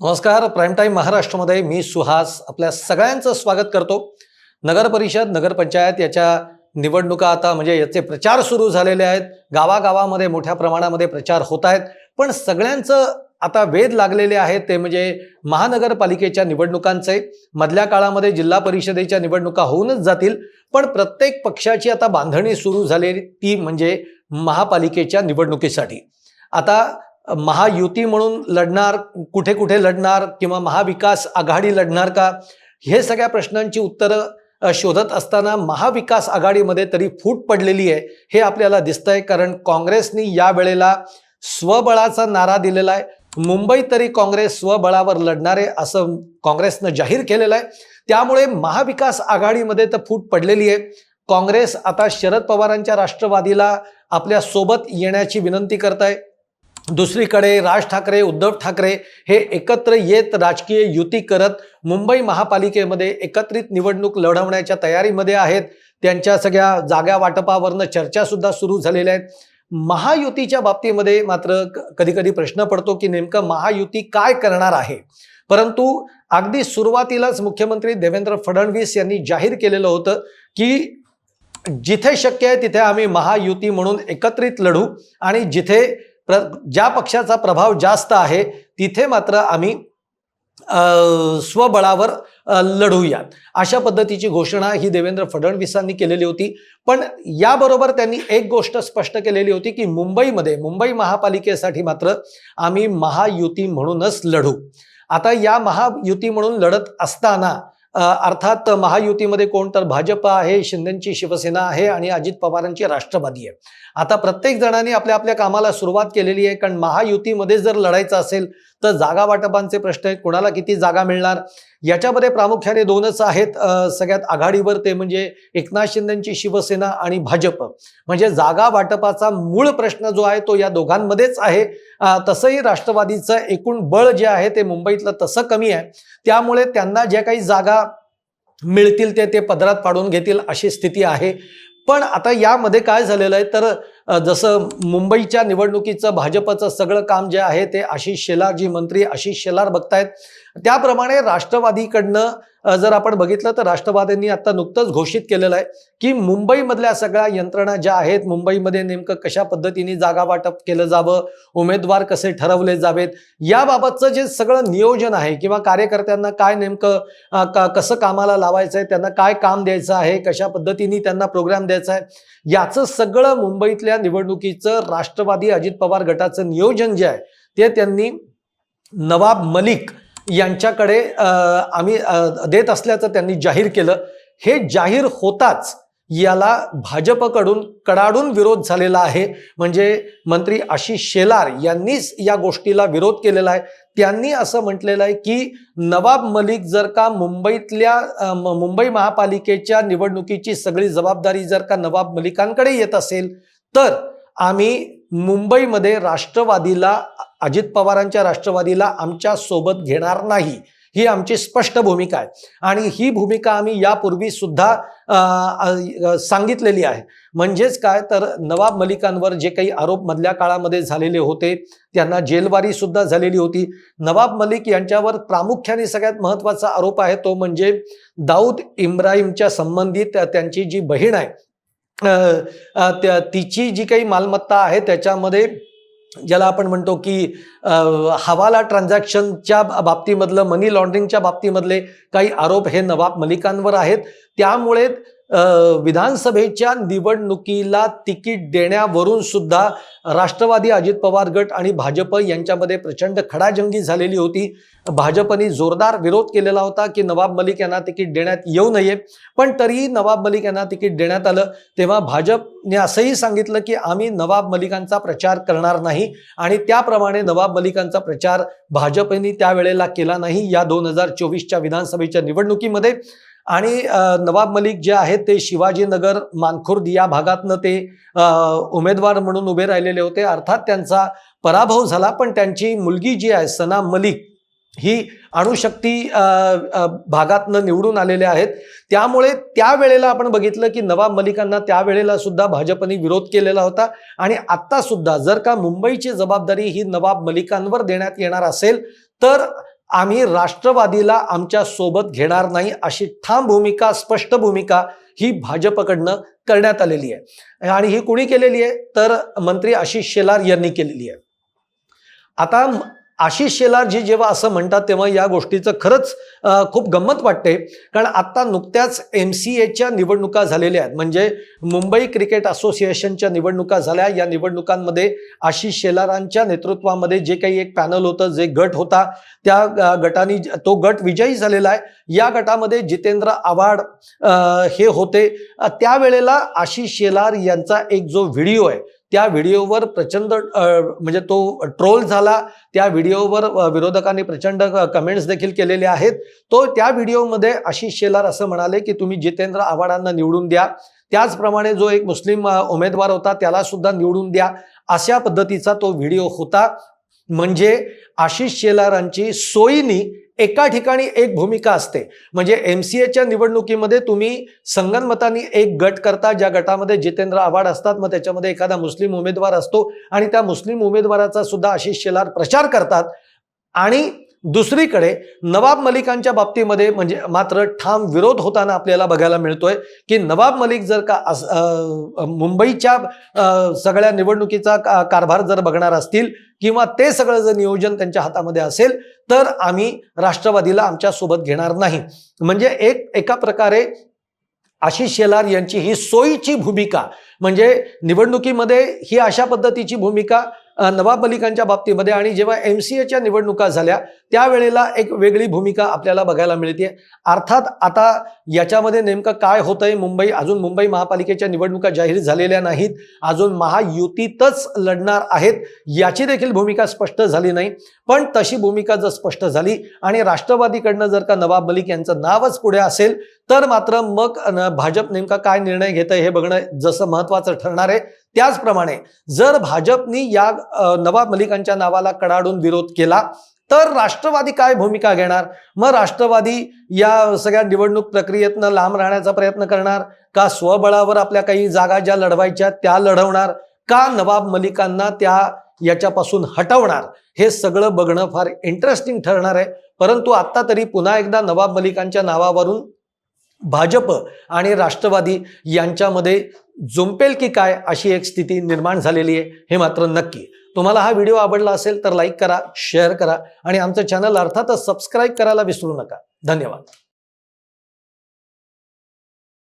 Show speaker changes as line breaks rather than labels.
नमस्कार. Prime time महाराष्ट्रामध्ये मी सुहास आपल्या सगळ्यांचं स्वागत करतो. नगर परिषद नगरपंचायत याच्या निवडणुका आता म्हणजे याचे प्रचार सुरू झालेले आहेत. गावागावामध्ये मोठ्या प्रमाणामध्ये प्रचार होत आहेत. पण सगळ्यांचं आता वेध लागलेले आहेत ते म्हणजे महानगरपालिकेच्या निवडणुकांचे. मधल्या काळामध्ये जिल्हा परिषदेच्या निवडणुका होऊनच जातील. पण प्रत्येक पक्षाची आता बांधणी सुरू झालेली ती म्हणजे महापालिकेच्या निवडणुकीसाठी. आता महायुती म्हणून लढणार कुठे कुठे लढणार किंवा महाविकास आघाडी लढणार का? हे सगळ्या प्रश्नांची उत्तरं शोधत असताना महाविकास आघाडीमध्ये तरी फूट पडलेली आहे हे आपल्याला दिसतंय. कारण काँग्रेसनी या वेळेला स्वबळाचा नारा दिलेला आहे. मुंबईत तरी काँग्रेस स्वबळावर लढणारे असं काँग्रेसनं जाहीर केलेलं आहे. त्यामुळे महाविकास आघाडीमध्ये तर फूट पडलेली आहे. काँग्रेस आता शरद पवारांच्या राष्ट्रवादीला आपल्यासोबत येण्याची विनंती करत आहे दुसरीकडे राज ठाकरे उद्धव ठाकरे हे एकत्र येत राजकीय युती करत मुंबई महापालिकेमध्ये एकत्रित निवडणूक लढवण्याच्या तयारीमध्ये आहेत. त्यांच्या सगळ्या जागा वाटपावरनं चर्चासुद्धा सुरू झालेल्या आहेत. महायुतीच्या बाबतीमध्ये मात्र कधी कधी प्रश्न पडतो की नेमकं महायुती काय करणार आहे? परंतु अगदी सुरुवातीलाच मुख्यमंत्री देवेंद्र फडणवीस यांनी जाहीर केलेलं होतं की जिथे शक्य आहे तिथे आम्ही महायुती म्हणून एकत्रित लढू आणि जिथे प्र ज्या पक्षाचा प्रभाव जास्त आहे तिथे मात्र आम्ही स्वबळावर लढूयात. अशा पद्धतीची घोषणा ही देवेंद्र फडणवीसांनी केलेली होती. पण याबरोबर त्यांनी एक गोष्ट स्पष्ट केलेली होती की मुंबईमध्ये मुंबई महापालिकेसाठी मात्र आम्ही महायुती म्हणूनच लढू. आता या महायुती म्हणून लढत असताना अर्थात महायुतीमध्ये कोण तर भाजप आहे शिंदेची शिवसेना आहे आणि अजित पवारांची राष्ट्रवादी आहे. आता प्रत्येक जणांनी आपल्या आपल्या कामाला सुरुवात केलेली आहे. कारण महायुतीमध्ये जर लढायचं असेल तर जागा वाटपांचे प्रश्न आहेत. कोणाला किती जागा मिळणार? याच्यामध्ये प्रामुख्याने दोनच आहेत. सगळ्यात आघाडीवर ते म्हणजे एकनाथ शिंदेची शिवसेना आणि भाजप. म्हणजे जागा वाटपाचा मूळ प्रश्न जो आहे तो या दोघांमध्येच आहे. तसंही राष्ट्रवादीचं एकूण बळ जे आहे ते मुंबईतलं तसं कमी आहे. त्यामुळे त्यांना ज्या काही जागा मिळतील ते ते पदरात पाडून घेतील अशी स्थिती आहे. पण आता यामध्ये काय झालेलं आहे? तर जसं मुंबईच्या निवडणुकीचं भाजपचं सगळं काम जे आहे ते आशिष शेलार जी मंत्री आशिष शेलार बघतायत. त्याप्रमाणे राष्ट्रवादीकडनं जर आपण बघितलं तर राष्ट्रवादींनी आता नुकतंच घोषित केलेलं आहे की मुंबईमधल्या सगळ्या यंत्रणा ज्या आहेत मुंबईमध्ये नेमकं कशा पद्धतीने जागा वाटप केलं जावं उमेदवार कसे ठरवले जावेत याबाबतचं जे सगळं नियोजन आहे किंवा कार्यकर्त्यांना काय नेमकं का- कसं कामाला लावायचं आहे त्यांना काय काम द्यायचं आहे कशा पद्धतीने त्यांना प्रोग्राम द्यायचा आहे याचं सगळं मुंबईतल्या निवडणुकीचं राष्ट्रवादी अजित पवार गटाचं नियोजन जे आहे ते त्यांनी नवाब मलिक यांच्याकडे आम्ही देत असल्याचं त्यांनी जाहीर केलं. हे जाहीर होताच याला भाजपकडून कडाडून विरोध झालेला आहे. म्हणजे मंत्री आशिष शेलार यांनीच या गोष्टीला विरोध केलेला आहे. त्यांनी असं म्हटलेलं आहे की नवाब मलिक जर का मुंबईतल्या मुंबई महापालिकेच्या निवडणुकीची सगळी जबाबदारी जर का नवाब मलिकांकडे येत असेल तर आम्ही मुंबईमध्ये राष्ट्रवादीला अजित पवारांच्या राष्ट्रवादीला आमच्यासोबत घेणार नाही ही आमची स्पष्ट भूमिका आहे. आणि ही भूमिका आम्ही यापूर्वी सुद्धा सांगितलेली आहे. म्हणजेच काय? तर नवाब मलिकांवर जे काही आरोप मधल्या काळामध्ये झालेले होते त्यांना जेलवारी सुद्धा झालेली होती. नवाब मलिक यांच्यावर प्रामुख्याने सगळ्यात महत्त्वाचा आरोप आहे तो म्हणजे दाऊद इब्राहिमच्या संबंधित त्यांची जी बहीण आहे त्या- तिची जी काही मालमत्ता आहे त्याच्यामध्ये ज्याला आपण म्हणतो की हवाला ट्रान्झॅक्शनच्या बाबतीमधलं मनी लॉन्ड्रिंगच्या बाबतीमधले काही आरोप हे नवाब मलिकांवर आहेत. त्यामुळे विधानसभेच्या निवडणुकीला तिकीट देण्यावरून सुद्धा राष्ट्रवादी अजित पवार गट आणि भाजप यांच्यामध्ये प्रचंड खडाजंगी झालेली होती. भाजपने जोरदार विरोध केलेला होता की नवाब मलिक यांना तिकीट देण्यात येऊ नये. पण तरीही नवाब मलिक यांना तिकीट देण्यात आलं. तेव्हा भाजपने असंही सांगितलं की आम्ही नवाब मलिकांचा प्रचार करणार नाही आणि त्याप्रमाणे नवाब मलिकांचा प्रचार भाजपने त्यावेळेला केला नाही या दोन हजार चोवीसच्या विधानसभेच्या निवडणुकीमध्ये. आणि नवाब मलिक जे आहेत ते शिवाजीनगर मानखुर्द या भागातनं ते उमेदवार म्हणून उभे राहिलेले होते. अर्थात त्यांचा पराभव झाला पण त्यांची मुलगी जी आहे सना मलिक ही अणुशक्ती भागातनं निवडून आलेल्या आहेत. त्यामुळे त्यावेळेला आपण बघितलं की नवाब मलिकांना त्यावेळेला सुद्धा भाजपने विरोध केलेला होता. आणि आत्तासुद्धा जर का मुंबईची जबाबदारी ही नवाब मलिकांवर देण्यात येणार असेल तर आम्ही राष्ट्रवादीला आमच्यासोबत घेणार नाही अशी ठाम भूमिका स्पष्ट भूमिका ही भाजपकडनं करण्यात आलेली आहे. आणि ही कुणी केलेली आहे? तर मंत्री आशिष शेलार यांनी केलेली आहे. आता आशिष शेलारजी जेव्हा असं म्हणतात तेव्हा या गोष्टीचं खरंच खूप गंमत वाटते. कारण आत्ता नुकत्याच एम सी एच्या निवडणुका झालेल्या आहेत. म्हणजे मुंबई क्रिकेट असोसिएशनच्या निवडणुका झाल्या. या निवडणुकांमध्ये आशिष शेलारांच्या नेतृत्वामध्ये जे काही एक पॅनल होतं जे गट होता त्या गटाने तो गट विजयी झालेला आहे. या गटामध्ये जितेंद्र आव्हाड हे होते. त्यावेळेला आशिष शेलार यांचा एक जो व्हिडिओ आहे त्या व्हिडिओवर प्रचंड म्हणजे तो ट्रोल झाला. त्या व्हिडिओवर विरोधकांनी प्रचंड कमेंट्स देखील केलेले आहेत. तो त्या व्हिडिओमध्ये आशिष शेलार असं म्हणाले की तुम्ही जितेंद्र आव्हाडांना निवडून द्या. त्याचप्रमाणे जो एक मुस्लिम उमेदवार होता त्याला सुद्धा निवडून द्या. अशा पद्धतीचा तो व्हिडिओ होता. म्हणजे आशिष शेलारांची सोयीनी एका ठिकाणी एक भूमिका असते. म्हणजे एम सी एच्या निवडणुकीमध्ये तुम्ही संगनमतानी एक गट करता ज्या गटामध्ये जितेंद्र आव्हाड असतात मग त्याच्यामध्ये एखादा मुस्लिम उमेदवार असतो आणि त्या मुस्लिम उमेदवाराचा सुद्धा आशिष शेलार प्रचार करतात. आणि दुसरीकडे नवाब मलिकांच्या बाबतीमध्ये म्हणजे मात्र ठाम विरोध होताना आपल्याला बघायला मिळतोय की नवाब मलिक जर का अस- मुंबईच्या सगळ्या निवडणुकीचा का- कारभार जर बघणार असतील किंवा ते सगळं जर नियोजन त्यांच्या हातामध्ये असेल तर आम्ही राष्ट्रवादीला आमच्यासोबत घेणार नाही. म्हणजे एक एका प्रकारे आशिष शेलार यांची ही सोयीची भूमिका म्हणजे निवडणुकीमध्ये ही अशा पद्धतीची भूमिका नवाब मलिकांच्या बाबतीमध्ये आणि जेव्हा एम सी एच्या निवडणुका झाल्या त्यावेळेला एक वेगळी भूमिका आपल्याला बघायला मिळते. अर्थात आता याच्यामध्ये नेमकं काय होतंय मुंबई अजून मुंबई महापालिकेच्या निवडणुका जाहीर झालेल्या नाहीत अजून महायुतीतच लढणार आहेत याची देखील भूमिका स्पष्ट झाली नाही. पण तशी भूमिका जर स्पष्ट झाली आणि राष्ट्रवादीकडनं जर का नवाब मलिक यांचं नावच पुढे असेल तर मात्र मग भाजप नेमका काय निर्णय घेत हे बघणं जसं महत्वाचं ठरणार आहे त्याचप्रमाणे जर भाजपनी या नवाब मलिकांच्या नावाला कडाडून विरोध केला तर राष्ट्रवादी काय भूमिका घेणार? मग राष्ट्रवादी या सगळ्या निवडणूक प्रक्रियेतनं लांब राहण्याचा प्रयत्न करणार? का स्वबळावर आपल्या काही जागा ज्या लढवायच्या त्या लढवणार? का नवाब मलिकांना त्या याच्यापासून हटवणार? हे सगळं बघणं फार इंटरेस्टिंग ठरणार आहे. परंतु आत्ता तरी पुन्हा एकदा नवाब मलिकांच्या नावावरून भाजप आणि राष्ट्रवादी यांच्यामध्ये जुंपेल की काय अशी एक स्थिती निर्माण झालेली आहे हे मात्र नक्की. तुम्हाला हा व्हिडिओ आवडला असेल तर लाईक करा शेअर करा आणि आमचं चॅनल अर्थातच सबस्क्राईब करायला विसरू नका. धन्यवाद.